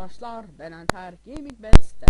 arkadaşlar ben Enter Gaming Best'te.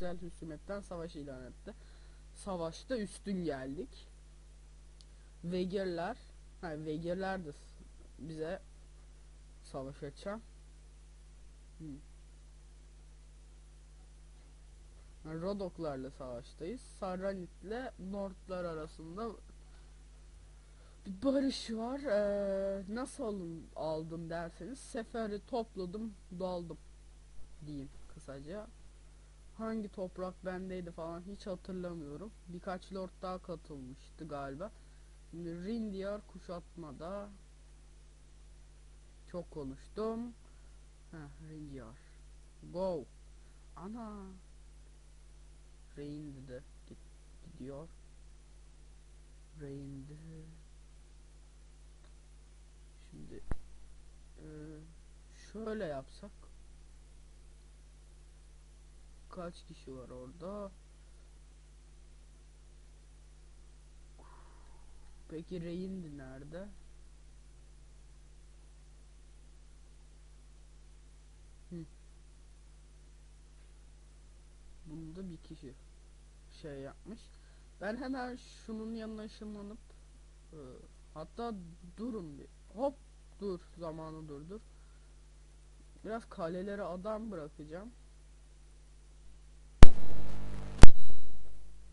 Kişisel hükümetten savaş ilan etti. Savaşta üstün geldik. Vegirler, ha s- bize savaş açan. Hmm. Yani Rodoklarla savaştayız. Sarranit'le Nordlar arasında bir barış var. Ee, nasıl alın, aldım derseniz seferi topladım, daldım diyeyim kısaca. Hangi toprak bendeydi falan hiç hatırlamıyorum. Birkaç lord daha katılmıştı galiba. Şimdi Rindiyar kuşatmada çok konuştum. Heh, Rindiyar. Go. Ana. Reyndi de gidiyor. Reyndi. Şimdi eee, şöyle yapsak. Kaç kişi var orada? Peki Reyndi nerede? Hı. Bunda bir kişi şey yapmış. Ben hemen şunun yanına ışınlanıp e, hatta durun bir. Hop dur zamanı durdur. Biraz kalelere adam bırakacağım.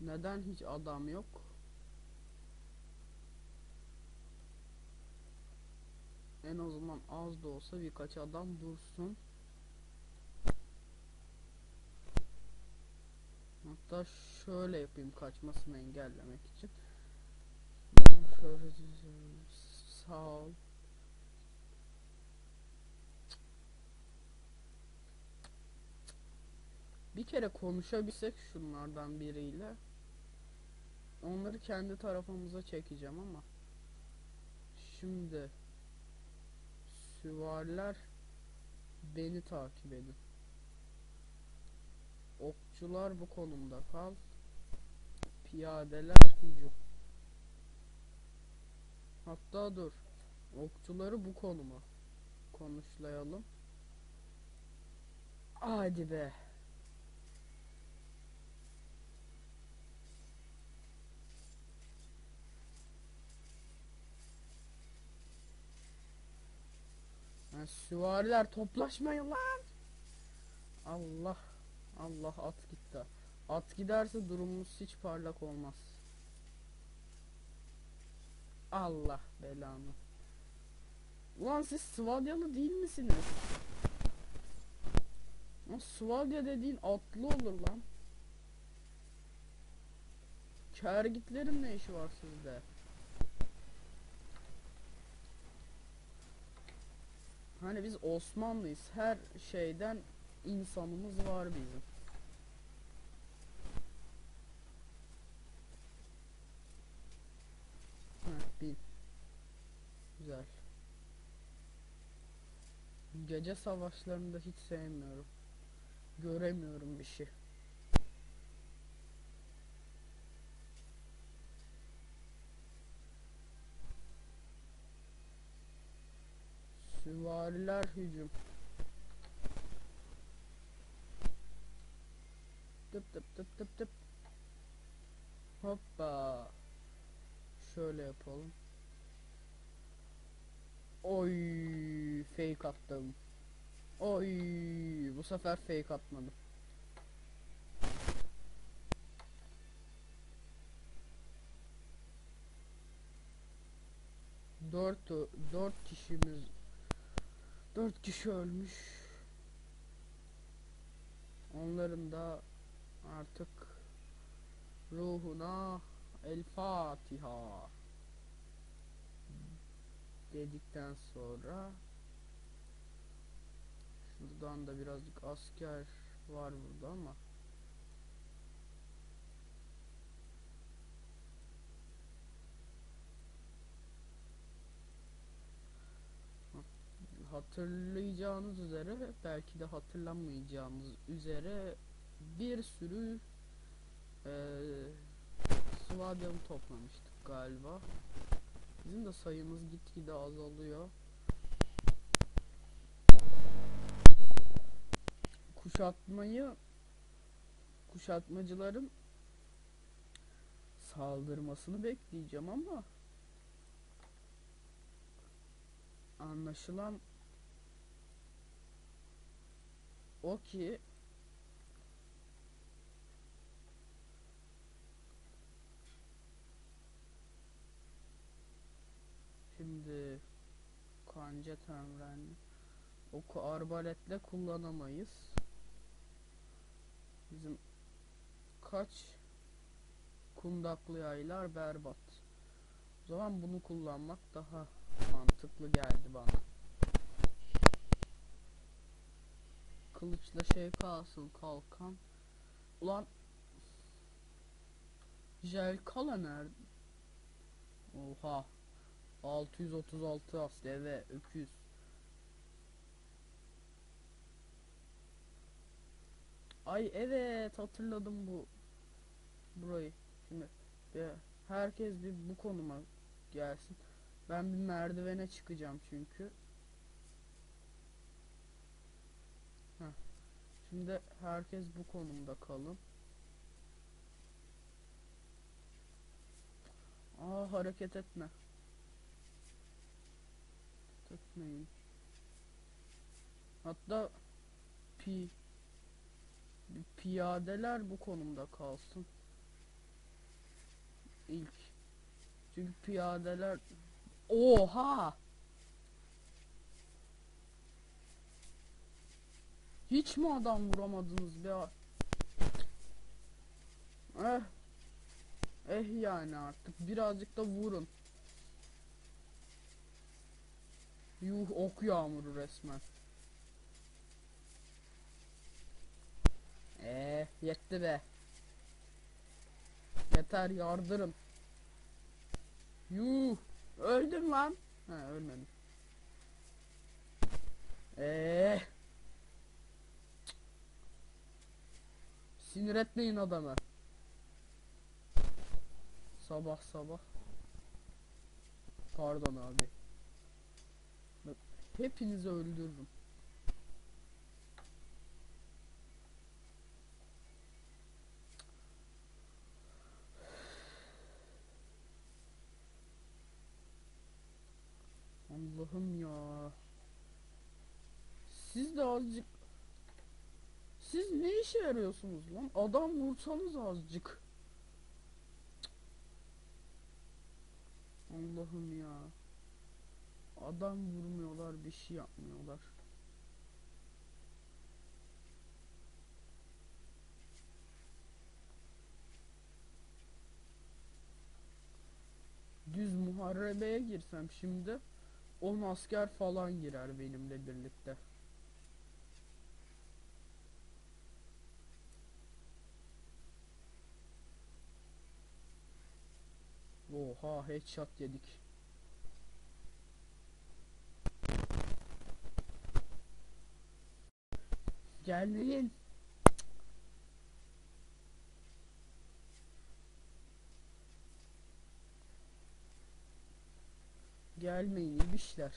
Neden hiç adam yok? En azından az da olsa birkaç adam dursun. Hatta şöyle yapayım kaçmasını engellemek için. Şöyle. Sağ ol. Bir kere konuşabilsek şunlardan biriyle onları kendi tarafımıza çekeceğim ama şimdi süvariler beni takip edin. Okçular bu konumda kal. Piyadeler hücum. Hatta dur. Okçuları bu konuma konuşlayalım. Hadi be. Yani süvariler toplaşmayın lan. Allah. Allah at gitti. At giderse durumumuz hiç parlak olmaz. Allah belanı. Ulan siz Svadyalı değil misiniz? Lan Svadya dediğin atlı olur lan. Kergitlerin ne işi var sizde? Hani biz Osmanlıyız. Her şeyden insanımız var bizim. Heh, bin. Güzel. Gece savaşlarında hiç sevmiyorum. Göremiyorum bir şey. Süvariler hücum. Tıp tıp tıp tıp tıp. Hoppa. Şöyle yapalım. Oy fake attım. Oy bu sefer fake atmadım. Dört dört kişimiz dört kişi ölmüş. Onların da artık ruhuna El Fatiha dedikten sonra şuradan da birazcık asker var burada ama hatırlayacağınız üzere belki de hatırlamayacağınız üzere bir sürü eee Svadyum toplamıştık galiba. Bizim de sayımız gitgide azalıyor. Kuşatmayı kuşatmacıların saldırmasını bekleyeceğim ama anlaşılan o ki Şimdi kanca temrenli oku arbaletle kullanamayız. Bizim kaç kundaklı yaylar berbat. O zaman bunu kullanmak daha mantıklı geldi bana. Kılıçla şey kalsın kalkan. Ulan Jelkala nerede? Oha. 636 as deve öküz. Ay evet hatırladım bu burayı. Şimdi bir, herkes bir bu konuma gelsin. Ben bir merdivene çıkacağım çünkü. Heh. Şimdi herkes bu konumda kalın. Aa hareket etme. Etmeyin. Hatta pi piyadeler bu konumda kalsın. İlk. Çünkü piyadeler Oha! Hiç mi adam vuramadınız be? Eh. Eh yani artık birazcık da vurun. Yuh ok yağmuru resmen. Eee yetti be. Yeter yardırın. Yuh öldüm lan. He ölmedim. Eee. Sinir adamı. Sabah sabah. Pardon abi. Hepinizi öldürürüm. Allah'ım ya. Siz de azıcık Siz ne işe yarıyorsunuz lan? Adam vursanız azıcık. Allah'ım ya. Adam vurmuyorlar, bir şey yapmıyorlar. Düz muharebeye girsem şimdi 10 asker falan girer benimle birlikte. Oha headshot yedik. Gelmeyin. Gelmeyin ibişler.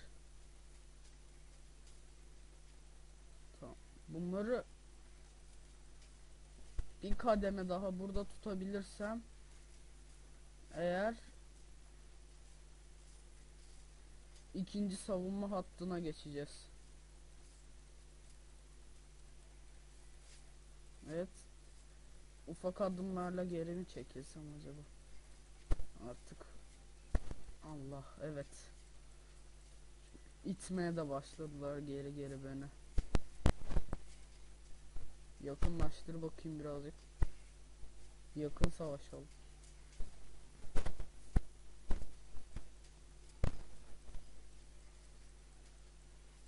Tamam. Bunları bir kademe daha burada tutabilirsem eğer ikinci savunma hattına geçeceğiz. Evet. Ufak adımlarla geri mi çekilsem acaba? Artık. Allah evet. İtmeye de başladılar geri geri beni. Yakınlaştır bakayım birazcık. Yakın savaşalım.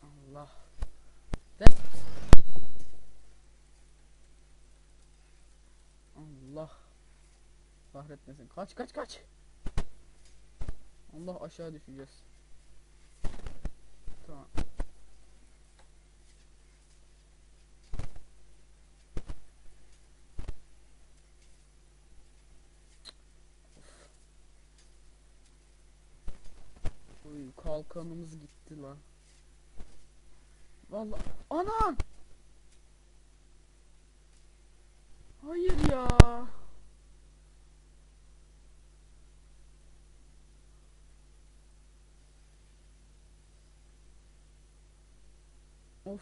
Allah. De Allah. Kahretmesin. Kaç kaç kaç. Allah aşağı düşeceğiz. Tamam. Uy kalkanımız gitti lan. Vallahi ana! Hayır ya. Of.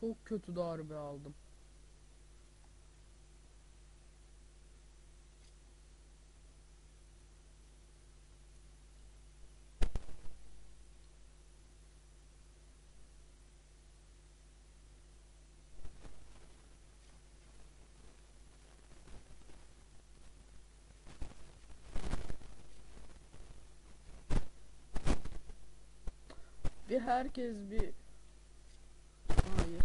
Çok kötü darbe aldım. Bir herkes bir Hayır.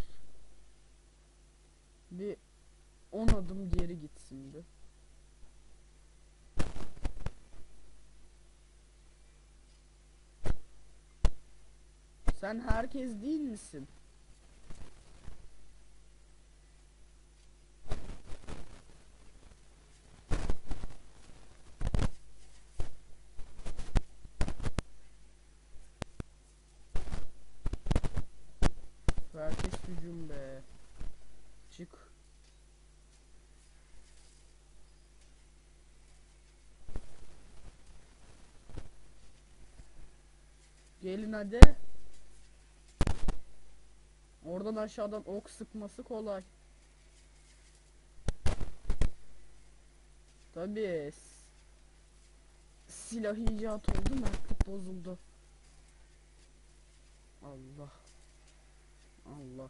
Bir 10 adım geri gitsin bir. Sen herkes değil misin? Herkes hücum be. Çık. Gelin hadi. Oradan aşağıdan ok sıkması kolay. Tabii. s- Silah icat oldu, mertlik bozuldu. Allah. Allah.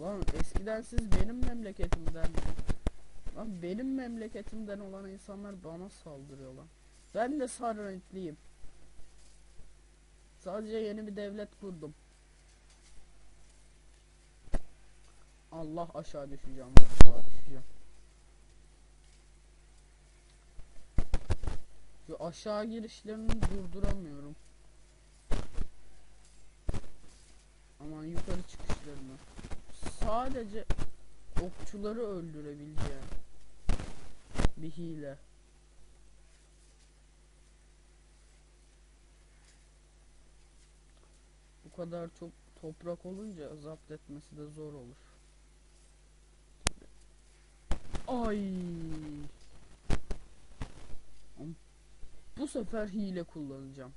Lan eskiden siz benim memleketimden Lan benim memleketimden olan insanlar bana saldırıyor lan. Ben de sarı renkliyim. Sadece yeni bir devlet kurdum. Allah aşağı düşeceğim. Aşağı düşeceğim. Şu aşağı girişlerini durduramıyorum. Aman yukarı çıkışlarını. Sadece okçuları öldürebileceğim. Bir hile. Bu kadar çok toprak olunca zapt etmesi de zor olur. Ay. Bu sefer hile kullanacağım.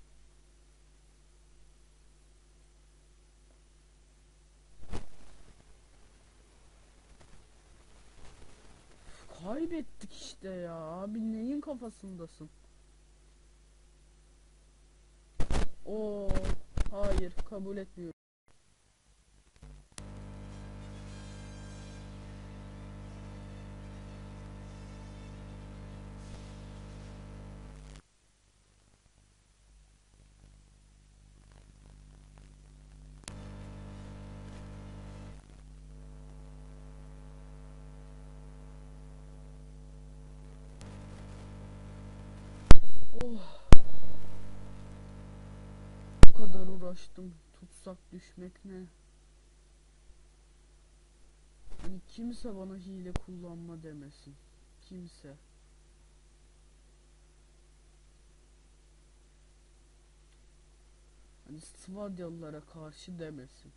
Kaybettik işte ya. Abi neyin kafasındasın? Oo, hayır kabul etmiyorum. Bu kadar uğraştım. Tutsak düşmek ne? Hani kimse bana hile kullanma demesin. Kimse. Hani Svadyalılara karşı demesin.